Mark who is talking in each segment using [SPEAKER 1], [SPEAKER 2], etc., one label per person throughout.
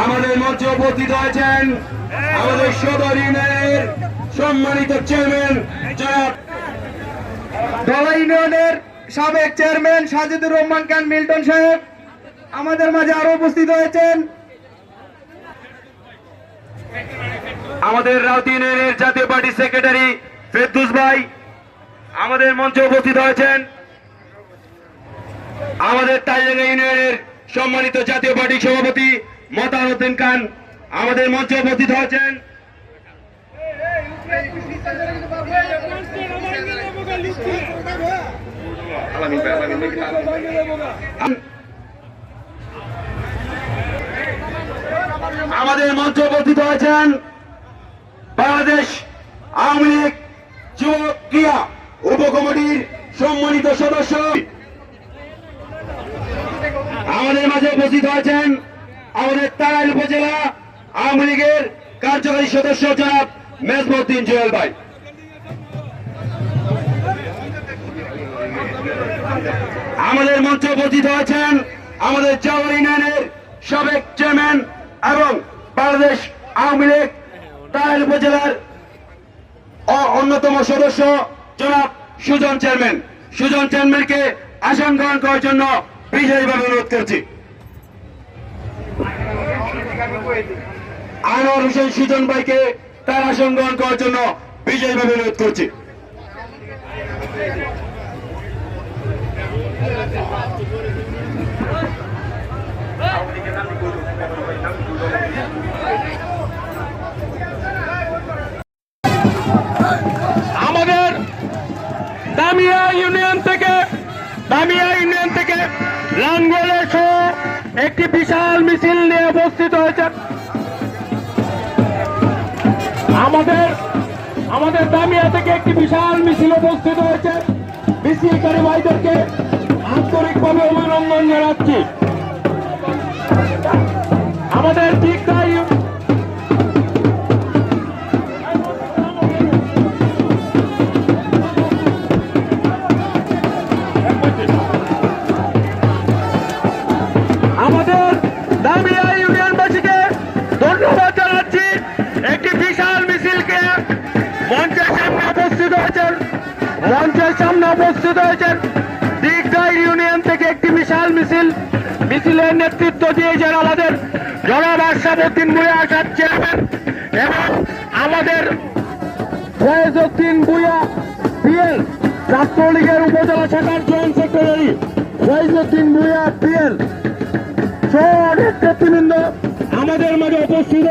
[SPEAKER 1] আমাদের মঞ্চে উপস্থিত হয়েছেন আমাদের সদর ইউনিয়নের সম্মানিত চেয়ারম্যান জনাব
[SPEAKER 2] সাবেক চেয়ারম্যান সাজিদুর রহমান খান মিল্টন সাহেব। আমাদের মাঝে আরও উপস্থিত হয়েছেন
[SPEAKER 1] আমাদের রাউতি ইউনিয়নের জাতীয় পার্টির সেক্রেটারি ফেরদুস ভাই, আমাদের মঞ্চে উপস্থিত হয়েছেন আমাদের তাইলেঙ্গা ইউনিয়নের সম্মানিত জাতীয় পার্টির সভাপতি মতার উদ্দিন খান, আমাদের মঞ্চে উপস্থিত হয়েছেন। আমাদের মঞ্চে উপস্থিত হয়েছেন বাংলাদেশ আওয়ামী লীগ যুবক ক্রিয়া উপকমিটির সম্মানিত সদস্য। আমাদের মাঝে উপস্থিত হয়েছেন আমাদের তারাইল উপজেলা আওয়ামী লীগের কার্যকারী সদস্য জনাব মেজমুদ্দিন জুয়েল ভাই। আমাদের মঞ্চে উপস্থিত হয়েছেন আমাদের চাওয়ার ইউনিয়নের সাবেক চেয়ারম্যান এবং বাংলাদেশ আওয়ামী লীগ তারাইল উপজেলার অন্যতম সদস্য জনাব সুজন চেয়ারম্যান। সুজন চেয়ারম্যানকে আসন গ্রহণ করার জন্য বিশেষভাবে অনুরোধ করছি। আনোয়ার হোসেন সুজন ভাইকে তার আসন গ্রহণ করার জন্য বিশেষভাবে অনুরোধ করছি।
[SPEAKER 3] লাঙ্গলে সহ একটি বিশাল মিছিল নিয়ে উপস্থিত হয়েছে আমাদের আমাদের দামিয়া থেকে একটি বিশাল মিছিল উপস্থিত হয়েছে। মিছিলকারী ভাইদেরকে আন্তরিকভাবে অভিনন্দন জানাচ্ছি। আমাদের দিকটা বিশাল মিছিলকে মঞ্চের সামনে উপস্থিত হয়েছেন। মঞ্চের সামনে উপস্থিত হয়েছেন দিগদাই ইউনিয়ন থেকে একটি বিশাল মিছিল। মিছিলের নেতৃত্ব দিয়েছেন আমাদের জনাব আশরাফুদ্দিন মুয়ে আসাদ চেয়ারম্যান এবং আমাদের ফয়েজউদ্দিন ভুইয়া, পিএল ছাত্রলীগের উপজেলা শাখার জয়েন্ট সেক্রেটারি ফয়েজউদ্দিন ভুইয়া, পিএল। সহ অনেক নেতৃবৃন্দ আমাদের মাঝে উপস্থিত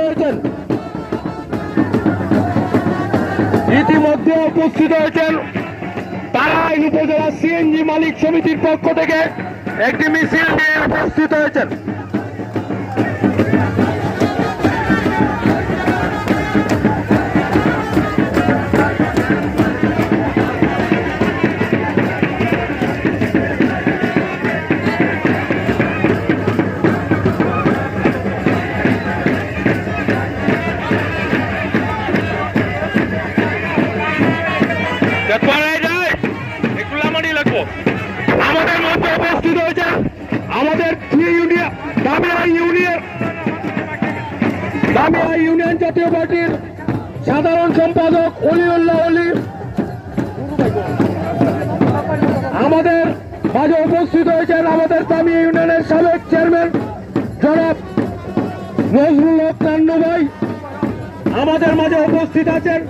[SPEAKER 3] ইতিমধ্যে উপস্থিত হয়েছেন তারাইন উপজেলা সিএনজি মালিক সমিতির পক্ষ থেকে একটি মিছিল নিয়ে উপস্থিত হয়েছেন। উপস্থিত হয়েছে আমাদের ইউনিয়ন জাতীয় পার্টির সাধারণ সম্পাদক অলিউল্লাহ অলি। আমাদের মাঝে উপস্থিত হয়েছেন আমাদের দামিয়া ইউনিয়নের সাবেক চেয়ারম্যান, জনাব নজরুল হক ভাই। আমাদের মাঝে উপস্থিত আছেন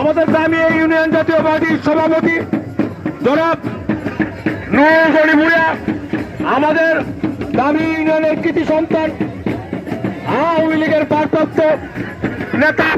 [SPEAKER 3] আমাদের দামি ইউনিয়ন জাতীয় পার্টির সভাপতি, জনাব আমাদের দামি ইউনিয়নের কৃতি সন্তান আওয়ামী লীগের পার্থক্য নেতা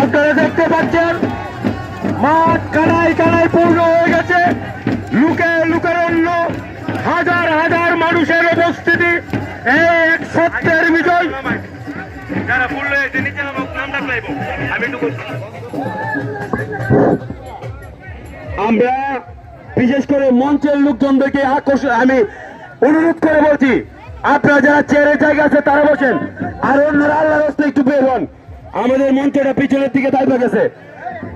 [SPEAKER 3] আপনারা দেখতে পাচ্ছেন মাঠ কানায় কানায় পূর্ণ হয়ে গেছে। লুকে হাজার হাজার মানুষের উপস্থিতি এক সত্যের বিজয়।
[SPEAKER 1] আমরা বিশেষ করে মঞ্চের লোকজনদেরকে আকর্ষণ আমি অনুরোধ করে বলছি আপনারা যারা চেয়ারের জায়গা আছে, তারা বসেন। আর অন্যরা আল্লাহ রাস্তা একটু বের হন। আমাদের মঞ্চটা পিছনের দিকে দাঁড়িয়ে গেছে।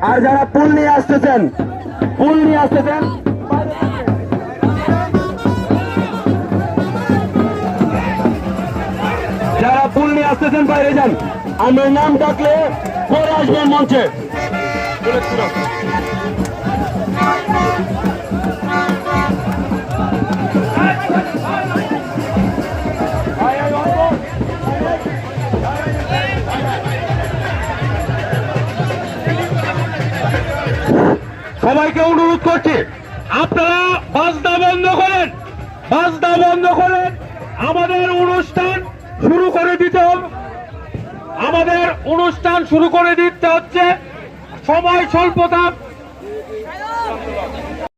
[SPEAKER 1] আর যারা পুল নিয়ে আসতেছেন, পুল নিয়ে আসতেছেন, যারা পুল নিয়ে আসতেছেন, বাইরে যান। আমরা নাম ডাকলে পরে আসবেন মঞ্চে।
[SPEAKER 3] সবাইকে অনুরোধ করছি, আপনারা বাজদা বন্ধ করেন বাজদা বন্ধ করেন। আমাদের অনুষ্ঠান শুরু করে দিতে হবে। আমাদের অনুষ্ঠান শুরু করে দিতে হচ্ছে। সময় স্বল্পতা